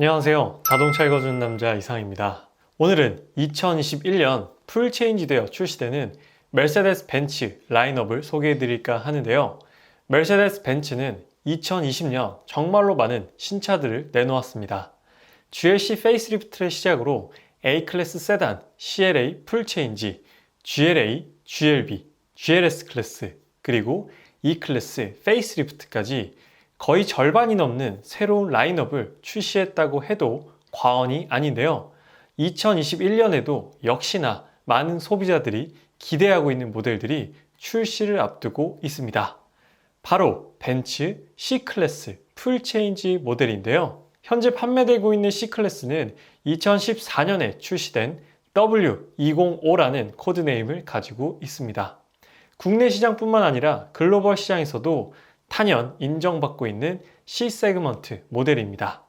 안녕하세요. 자동차 읽어주는 남자 이상입니다. 오늘은 2021년 풀 체인지되어 출시되는 메르세데스 벤츠 라인업을 소개해 드릴까 하는데요. 메르세데스 벤츠는 2020년 정말로 많은 신차들을 내놓았습니다. GLC 페이스리프트를 시작으로 A클래스 세단, CLA 풀 체인지, GLA, GLB, GLS 클래스, 그리고 E클래스 페이스리프트까지 거의 절반이 넘는 새로운 라인업을 출시했다고 해도 과언이 아닌데요. 2021년에도 역시나 많은 소비자들이 기대하고 있는 모델들이 출시를 앞두고 있습니다. 바로 벤츠 C클래스 풀체인지 모델인데요. 현재 판매되고 있는 C클래스는 2014년에 출시된 W205라는 코드네임을 가지고 있습니다. 국내 시장뿐만 아니라 글로벌 시장에서도 탄연 인정받고 있는 C 세그먼트 모델입니다.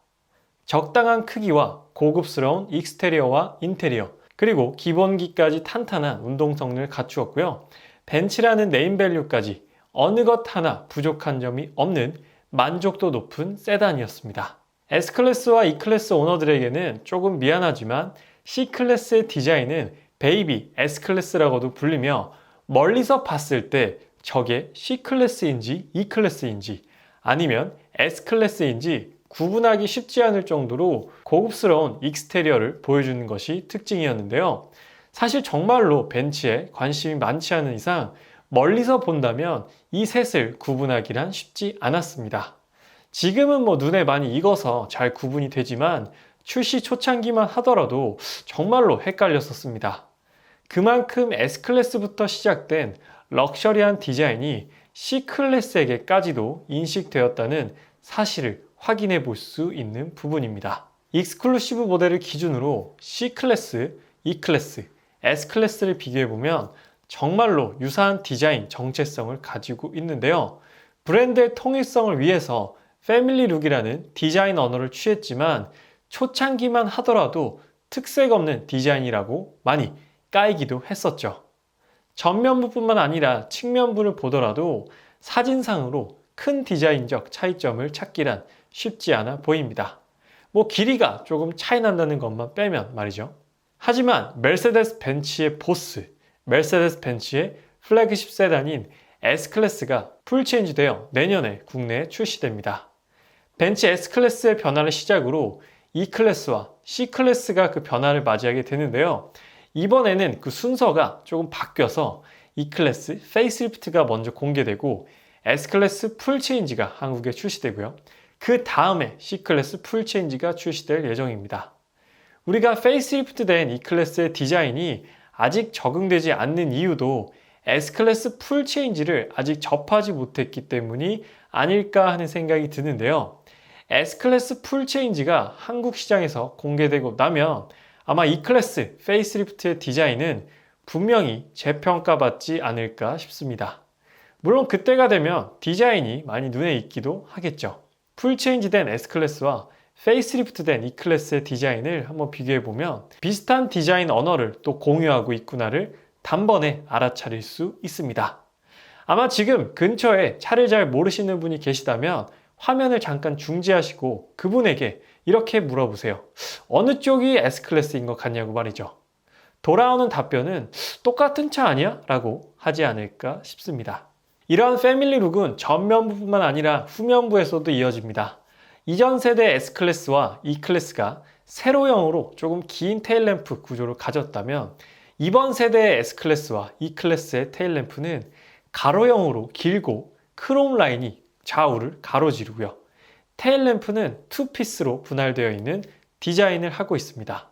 적당한 크기와 고급스러운 익스테리어와 인테리어, 그리고 기본기까지 탄탄한 운동성능을 갖추었고요. 벤츠라는 네임밸류까지 어느 것 하나 부족한 점이 없는 만족도 높은 세단이었습니다. S클래스와 E클래스 오너들에게는 조금 미안하지만 C클래스의 디자인은 베이비 S클래스라고도 불리며 멀리서 봤을 때 저게 C클래스인지 E클래스인지 아니면 S클래스인지 구분하기 쉽지 않을 정도로 고급스러운 익스테리어를 보여주는 것이 특징이었는데요. 사실 정말로 벤츠에 관심이 많지 않은 이상 멀리서 본다면 이 셋을 구분하기란 쉽지 않았습니다. 지금은 뭐 눈에 많이 익어서 잘 구분이 되지만 출시 초창기만 하더라도 정말로 헷갈렸었습니다. 그만큼 S클래스부터 시작된 럭셔리한 디자인이 C클래스에게까지도 인식되었다는 사실을 확인해 볼 수 있는 부분입니다. 익스클루시브 모델을 기준으로 C클래스, E클래스, S클래스를 비교해 보면 정말로 유사한 디자인 정체성을 가지고 있는데요. 브랜드의 통일성을 위해서 패밀리 룩이라는 디자인 언어를 취했지만 초창기만 하더라도 특색 없는 디자인이라고 많이 까이기도 했었죠. 전면부뿐만 아니라 측면부를 보더라도 사진상으로 큰 디자인적 차이점을 찾기란 쉽지 않아 보입니다. 뭐 길이가 조금 차이 난다는 것만 빼면 말이죠. 하지만 메르세데스 벤츠의 보스, 메르세데스 벤츠의 플래그십 세단인 S클래스가 풀체인지 되어 내년에 국내에 출시됩니다. 벤츠 S클래스의 변화를 시작으로 E클래스와 C클래스가 그 변화를 맞이하게 되는데요. 이번에는 그 순서가 조금 바뀌어서 E클래스 페이스리프트가 먼저 공개되고 S클래스 풀체인지가 한국에 출시되고요. 그 다음에 C클래스 풀체인지가 출시될 예정입니다. 우리가 페이스리프트 된 E클래스의 디자인이 아직 적응되지 않는 이유도 S클래스 풀체인지를 아직 접하지 못했기 때문이 아닐까 하는 생각이 드는데요. S클래스 풀체인지가 한국 시장에서 공개되고 나면 아마 E클래스 페이스리프트의 디자인은 분명히 재평가받지 않을까 싶습니다. 물론 그때가 되면 디자인이 많이 눈에 익기도 하겠죠. 풀체인지된 S클래스와 페이스리프트된 E클래스의 디자인을 한번 비교해보면 비슷한 디자인 언어를 또 공유하고 있구나를 단번에 알아차릴 수 있습니다. 아마 지금 근처에 차를 잘 모르시는 분이 계시다면 화면을 잠깐 중지하시고 그분에게 이렇게 물어보세요. 어느 쪽이 S클래스인 것 같냐고 말이죠. 돌아오는 답변은 똑같은 차 아니야? 라고 하지 않을까 싶습니다. 이러한 패밀리 룩은 전면부뿐만 아니라 후면부에서도 이어집니다. 이전 세대 S클래스와 E클래스가 세로형으로 조금 긴 테일램프 구조를 가졌다면 이번 세대의 S클래스와 E클래스의 테일램프는 가로형으로 길고 크롬 라인이 좌우를 가로지르고요. 테일램프는 투피스로 분할되어 있는 디자인을 하고 있습니다.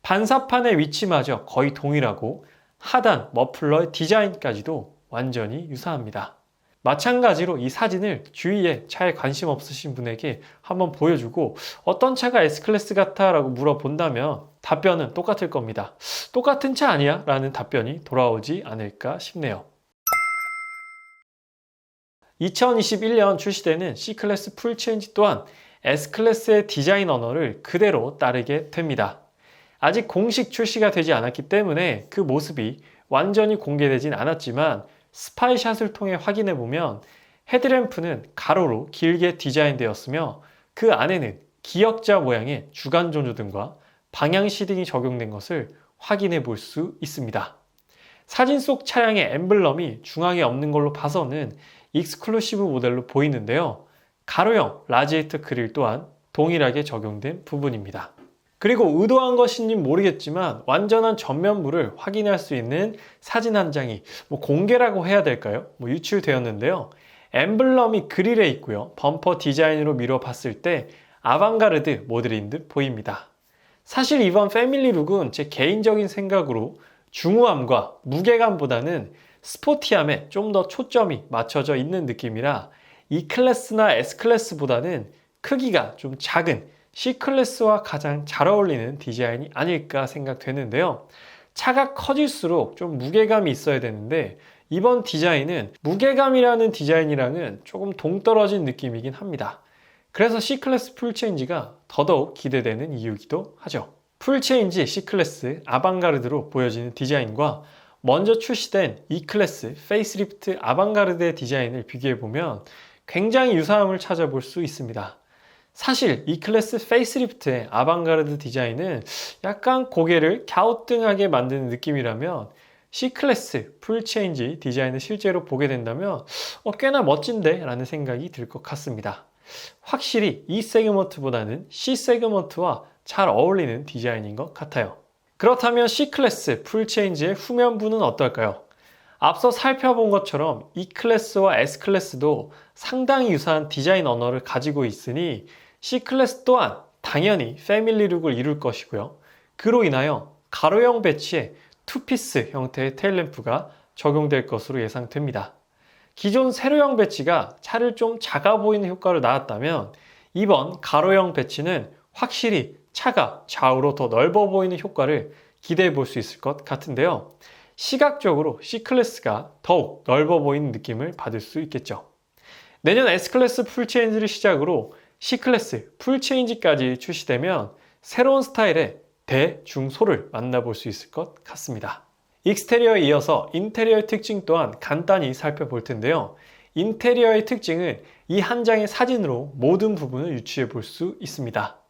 반사판의 위치마저 거의 동일하고 하단 머플러의 디자인까지도 완전히 유사합니다. 마찬가지로 이 사진을 주위에 차에 관심 없으신 분에게 한번 보여주고 어떤 차가 S클래스 같아 라고 물어본다면 답변은 똑같을 겁니다. 똑같은 차 아니야? 라는 답변이 돌아오지 않을까 싶네요. 2021년 출시되는 C클래스 풀체인지 또한 S클래스의 디자인 언어를 그대로 따르게 됩니다. 아직 공식 출시가 되지 않았기 때문에 그 모습이 완전히 공개되진 않았지만 스파이샷을 통해 확인해 보면 헤드램프는 가로로 길게 디자인되었으며 그 안에는 기역자 모양의 주간 조조 등과 방향 시딩이 적용된 것을 확인해 볼 수 있습니다. 사진 속 차량의 엠블럼이 중앙에 없는 걸로 봐서는 익스클루시브 모델로 보이는데요. 가로형 라지에이터 그릴 또한 동일하게 적용된 부분입니다. 그리고 의도한 것인지 모르겠지만 완전한 전면부를 확인할 수 있는 사진 한 장이 뭐 공개라고 해야 될까요? 뭐 유출되었는데요. 엠블럼이 그릴에 있고요. 범퍼 디자인으로 미뤄 봤을 때 아방가르드 모델인 듯 보입니다. 사실 이번 패밀리 룩은 제 개인적인 생각으로 중후함과 무게감보다는 스포티함에 좀 더 초점이 맞춰져 있는 느낌이라 E 클래스나 S 클래스보다는 크기가 좀 작은 C 클래스와 가장 잘 어울리는 디자인이 아닐까 생각되는데요. 차가 커질수록 좀 무게감이 있어야 되는데 이번 디자인은 무게감이라는 디자인이랑은 조금 동떨어진 느낌이긴 합니다. 그래서 C클래스 풀체인지가 더더욱 기대되는 이유이기도 하죠. 풀체인지 C클래스 아방가르드로 보여지는 디자인과 먼저 출시된 E클래스 페이스리프트 아방가르드의 디자인을 비교해보면 굉장히 유사함을 찾아볼 수 있습니다. 사실 E클래스 페이스리프트의 아방가르드 디자인은 약간 고개를 갸우뚱하게 만드는 느낌이라면 C클래스 풀체인지 디자인을 실제로 보게 된다면 어, 꽤나 멋진데 라는 생각이 들 것 같습니다. 확실히 E 세그먼트보다는 C 세그먼트와 잘 어울리는 디자인인 것 같아요. 그렇다면 C클래스 풀체인지의 후면부는 어떨까요? 앞서 살펴본 것처럼 E클래스와 S클래스도 상당히 유사한 디자인 언어를 가지고 있으니 C클래스 또한 당연히 패밀리 룩을 이룰 것이고요. 그로 인하여 가로형 배치에 투피스 형태의 테일램프가 적용될 것으로 예상됩니다. 기존 세로형 배치가 차를 좀 작아 보이는 효과를 낳았다면 이번 가로형 배치는 확실히 차가 좌우로 더 넓어 보이는 효과를 기대해 볼 수 있을 것 같은데요. 시각적으로 C클래스가 더욱 넓어 보이는 느낌을 받을 수 있겠죠. 내년 S클래스 풀체인지를 시작으로 C클래스 풀체인지까지 출시되면 새로운 스타일의 대중소를 만나볼 수 있을 것 같습니다. 익스테리어에 이어서 인테리어의 특징 또한 간단히 살펴볼 텐데요. 인테리어의 특징은 이 한 장의 사진으로 모든 부분을 유추해 볼 수 있습니다.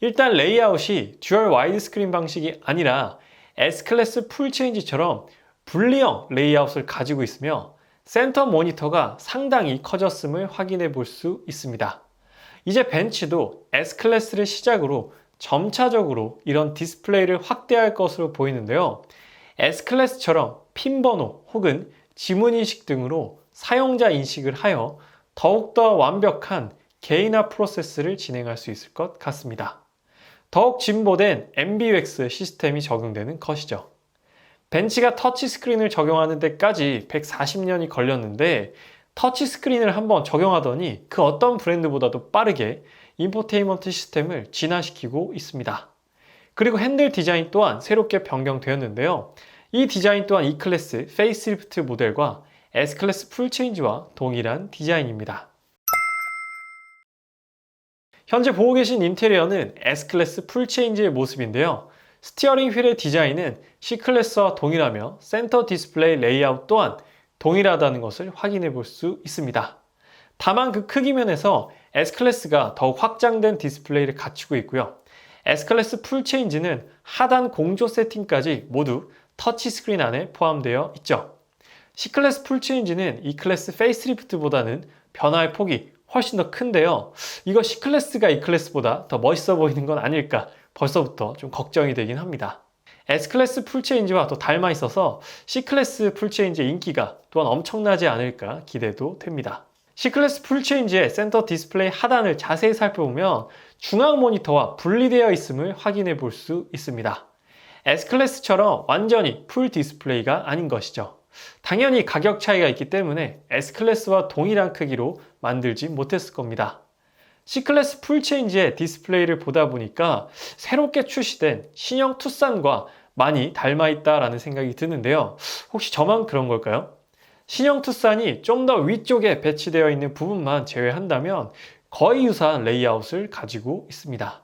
일단 레이아웃이 듀얼 와이드 스크린 방식이 아니라 S클래스 풀체인지처럼 분리형 레이아웃을 가지고 있으며 센터 모니터가 상당히 커졌음을 확인해 볼 수 있습니다. 이제 벤츠도 S클래스를 시작으로 점차적으로 이런 디스플레이를 확대할 것으로 보이는데요. S클래스처럼 핀 번호 혹은 지문 인식 등으로 사용자 인식을 하여 더욱더 완벽한 개인화 프로세스를 진행할 수 있을 것 같습니다. 더욱 진보된 MBUX 시스템이 적용되는 것이죠. 벤치가 터치스크린을 적용하는 데까지 140년이 걸렸는데 터치스크린을 한번 적용하더니 그 어떤 브랜드보다도 빠르게 인포테인먼트 시스템을 진화시키고 있습니다. 그리고 핸들 디자인 또한 새롭게 변경되었는데요. 이 디자인 또한 E클래스 페이스리프트 모델과 S클래스 풀체인지와 동일한 디자인입니다. 현재 보고 계신 인테리어는 S클래스 풀체인지의 모습인데요. 스티어링 휠의 디자인은 C클래스와 동일하며 센터 디스플레이 레이아웃 또한 동일하다는 것을 확인해 볼 수 있습니다. 다만 그 크기 면에서 S클래스가 더욱 확장된 디스플레이를 갖추고 있고요. S클래스 풀체인지는 하단 공조 세팅까지 모두 터치스크린 안에 포함되어 있죠. C클래스 풀체인지는 E클래스 페이스리프트보다는 변화의 폭이 훨씬 더 큰데요. 이거 C클래스가 E클래스보다 더 멋있어 보이는 건 아닐까 벌써부터 좀 걱정이 되긴 합니다. S클래스 풀체인지와 또 닮아 있어서 C클래스 풀체인지의 인기가 또한 엄청나지 않을까 기대도 됩니다. C클래스 풀체인지의 센터 디스플레이 하단을 자세히 살펴보면 중앙 모니터와 분리되어 있음을 확인해 볼 수 있습니다. S클래스처럼 완전히 풀 디스플레이가 아닌 것이죠. 당연히 가격 차이가 있기 때문에 S클래스와 동일한 크기로 만들지 못했을 겁니다. C클래스 풀체인지의 디스플레이를 보다 보니까 새롭게 출시된 신형 투싼과 많이 닮아 있다라는 생각이 드는데요. 혹시 저만 그런 걸까요? 신형 투싼이 좀 더 위쪽에 배치되어 있는 부분만 제외한다면 거의 유사한 레이아웃을 가지고 있습니다.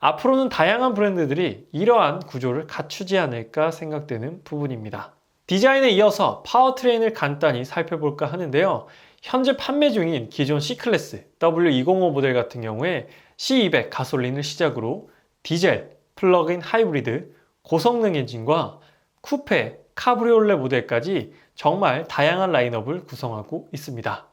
앞으로는 다양한 브랜드들이 이러한 구조를 갖추지 않을까 생각되는 부분입니다. 디자인에 이어서 파워트레인을 간단히 살펴볼까 하는데요. 현재 판매 중인 기존 C클래스 W205 모델 같은 경우에 C200 가솔린을 시작으로 디젤, 플러그인 하이브리드, 고성능 엔진과 쿠페, 카브리올레 모델까지 정말 다양한 라인업을 구성하고 있습니다.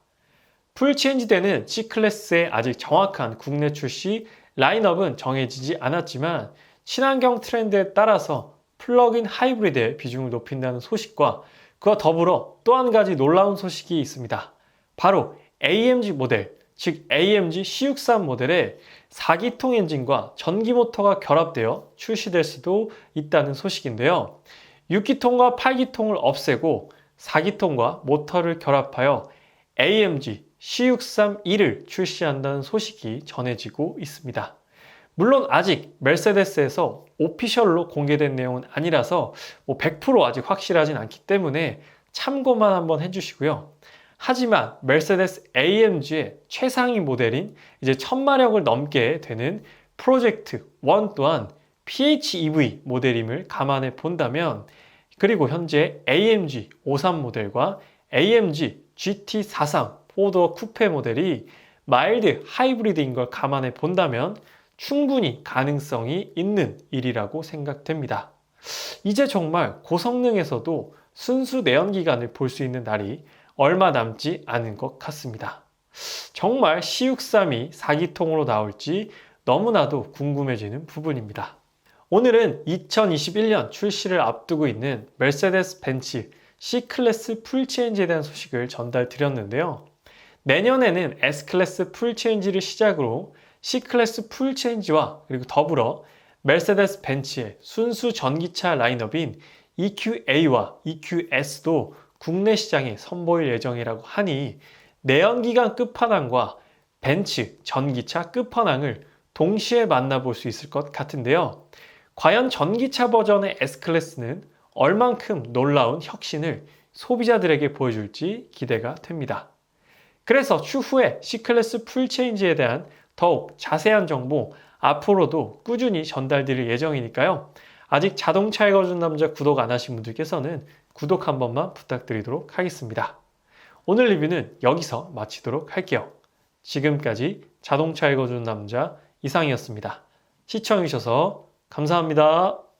풀 체인지되는 C클래스의 아직 정확한 국내 출시 라인업은 정해지지 않았지만 친환경 트렌드에 따라서 플러그인 하이브리드의 비중을 높인다는 소식과 그와 더불어 또 한 가지 놀라운 소식이 있습니다. 바로 AMG 모델, 즉 AMG C63 모델의 4기통 엔진과 전기 모터가 결합되어 출시될 수도 있다는 소식인데요. 6기통과 8기통을 없애고 4기통과 모터를 결합하여 AMG C63E를 출시한다는 소식이 전해지고 있습니다. 물론 아직 메르세데스에서 오피셜로 공개된 내용은 아니라서 뭐 100% 아직 확실하진 않기 때문에 참고만 한번 해주시고요. 하지만 메르세데스 AMG의 최상위 모델인 이제 1000마력을 넘게 되는 프로젝트 1 또한 PHEV 모델임을 감안해 본다면 그리고 현재 AMG 53 모델과 AMG GT43 포더 쿠페 모델이 마일드 하이브리드인 걸 감안해 본다면 충분히 가능성이 있는 일이라고 생각됩니다. 이제 정말 고성능에서도 순수 내연기관을 볼 수 있는 날이 얼마 남지 않은 것 같습니다. 정말 C63이 4기통으로 나올지 너무나도 궁금해지는 부분입니다. 오늘은 2021년 출시를 앞두고 있는 메르세데스 벤츠 C클래스 풀체인지에 대한 소식을 전달 드렸는데요. 내년에는 S클래스 풀체인지를 시작으로 C클래스 풀체인지와 그리고 더불어 메르세데스 벤츠의 순수 전기차 라인업인 EQA와 EQS도 국내 시장에 선보일 예정이라고 하니 내연기관 끝판왕과 벤츠 전기차 끝판왕을 동시에 만나볼 수 있을 것 같은데요. 과연 전기차 버전의 S클래스는 얼만큼 놀라운 혁신을 소비자들에게 보여줄지 기대가 됩니다. 그래서 추후에 C클래스 풀체인지에 대한 더욱 자세한 정보 앞으로도 꾸준히 전달드릴 예정이니까요. 아직 자동차 읽어준 남자 구독 안 하신 분들께서는 구독 한 번만 부탁드리도록 하겠습니다. 오늘 리뷰는 여기서 마치도록 할게요. 지금까지 자동차 읽어준 남자 이상이었습니다. 시청해주셔서 감사합니다.